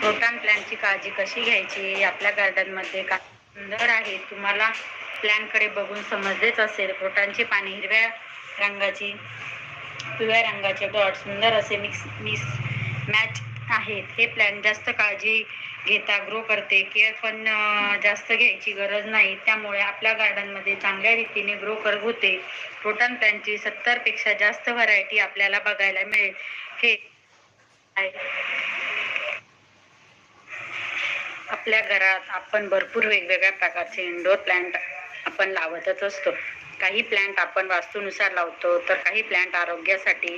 Croton प्लॅनची काळजी कशी घ्यायची? आपल्या गार्डनमध्ये का सुंदर आहे? तुम्हाला प्लॅनकडे बघून समजलेच असेल. क्रोटॉनची पाने हिरव्या रंगाची पिवळ्या रंगाचे डॉट सुंदर असे मिक्स मिक्स मॅच आहेत. हे प्लॅन जास्त काळजी घेता ग्रो करते. केअर पण जास्त घ्यायची गरज नाही. त्यामुळे आपल्या गार्डनमध्ये चांगल्या रीतीने ग्रो कर होते क्रोटॉन प्लॅनची सत्तरपेक्षा जास्त व्हरायटी आपल्याला बघायला मिळेल. हे आहे. आपल्या घरात आपण भरपूर वेगवेगळ्या प्रकारचे इंडोर प्लांट आपण लावतच असतो. काही प्लांट आपण वास्तूनुसार लावतो तर काही प्लांट आरोग्यासाठी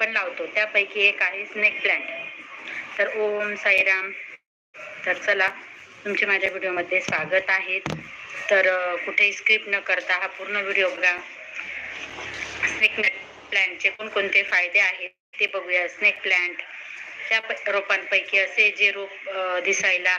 पण लावतो. त्यापैकी एक आहे स्नेक प्लांट तर ओम साईराम. तर चला तुमचे माझ्या व्हिडिओमध्ये स्वागत आहे. तर कुठे कुठेही स्क्रिप्ट न करता हा पूर्ण व्हिडिओ बघा. स्नेक प्लांटचे कोणकोणते फायदे आहेत ते बघूया. स्नेक प्लांट त्या रोपांपैकी असे जे रोप दिसायला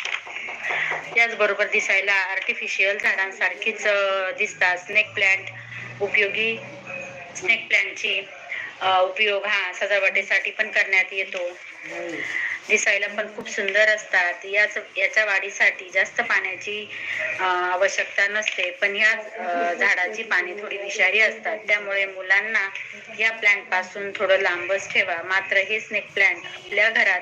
याचबरोबर दिसायला आर्टिफिशियल झाडांसारखीच दिसतात. स्नेक प्लांट उपयोगी स्नेक प्लॅन्टची उपयोग हा सजावटीसाठी पण करण्यात येतो. दिसायला पण खूप सुंदर असतात. याच याच्या वाढीसाठी जास्त पाण्याची आवश्यकता नसते. पण या झाडाची पाने थोडी विषारी असतात. त्यामुळे मुलांना या प्लांटपासून थोडं लांबच ठेवा. मात्र हे स्नेक प्लॅन्ट आपल्या घरात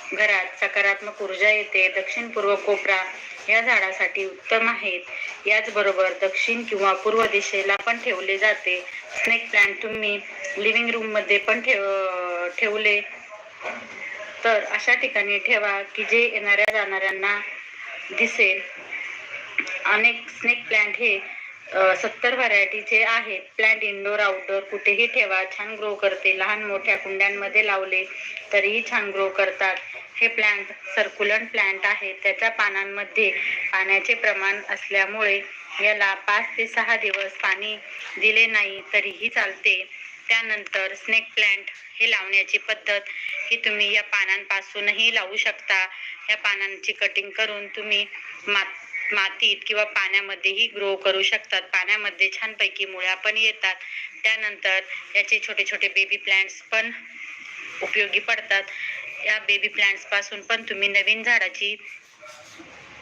घरात सकारात्मक ऊर्जा येते दक्षिण पूर्व कोपरा या झाडासाठी उत्तम आहेत. याचबरोबर दक्षिण किंवा पूर्व दिशेला पण ठेवले जाते. स्नेक प्लांट तुम्ही लिव्हिंग रूममध्ये पण ठेव ठेवले. तर अशा ठिकाणी ठेवा की जे येणाऱ्या जाणाऱ्यांना दिसेल. अनेक स्नेक प्लांट हे सत्तर व्हरायटीचे आहेत. प्लांट इंडोर आउटडोर कुठेही ठेवा. छान ग्रो करते. लहान मोठ्या कुंड्यांमध्ये लावले तरीही छान ग्रो करतात. हे प्लांट सर्क्युलंट प्लांट आहे. त्याच्या पानांमध्ये पाण्याचे प्रमाण असल्यामुळे याला पाच ते सहा दिवस पाणी दिले नाही तरीही चालते. त्यानंतर स्नेक प्लांट हे लावण्याची पद्धत ही तुम्ही या पानांपासूनही लावू शकता. या पानांची कटिंग करून तुम्ही मात मातीत किंवा पाण्यामध्येही ग्रो करू शकतात. पाण्यामध्ये छानपैकी मुळ्या पण येतात. त्यानंतर याचे छोटे छोटे बेबी प्लांट्स पण उपयोगी पडतात. या बेबी प्लांट्सपासून पण तुम्ही नवीन झाडाची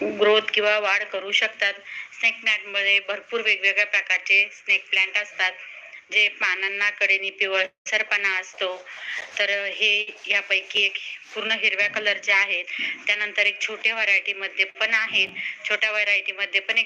ग्रोथ किंवा वाढ करू शकतात. स्नेक प्लांटमध्ये भरपूर वेगवेगळ्या प्रकारचे स्नेक प्लांट असतात. जे पानांना कडेने पिवळसरपणा असतो. तर हे यापैकी एक पूर्ण हिरव्या कलरचे आहेत. त्यानंतर एक छोट्या व्हरायटीमध्ये पण आहेत. छोट्या व्हरायटीमध्ये पण एक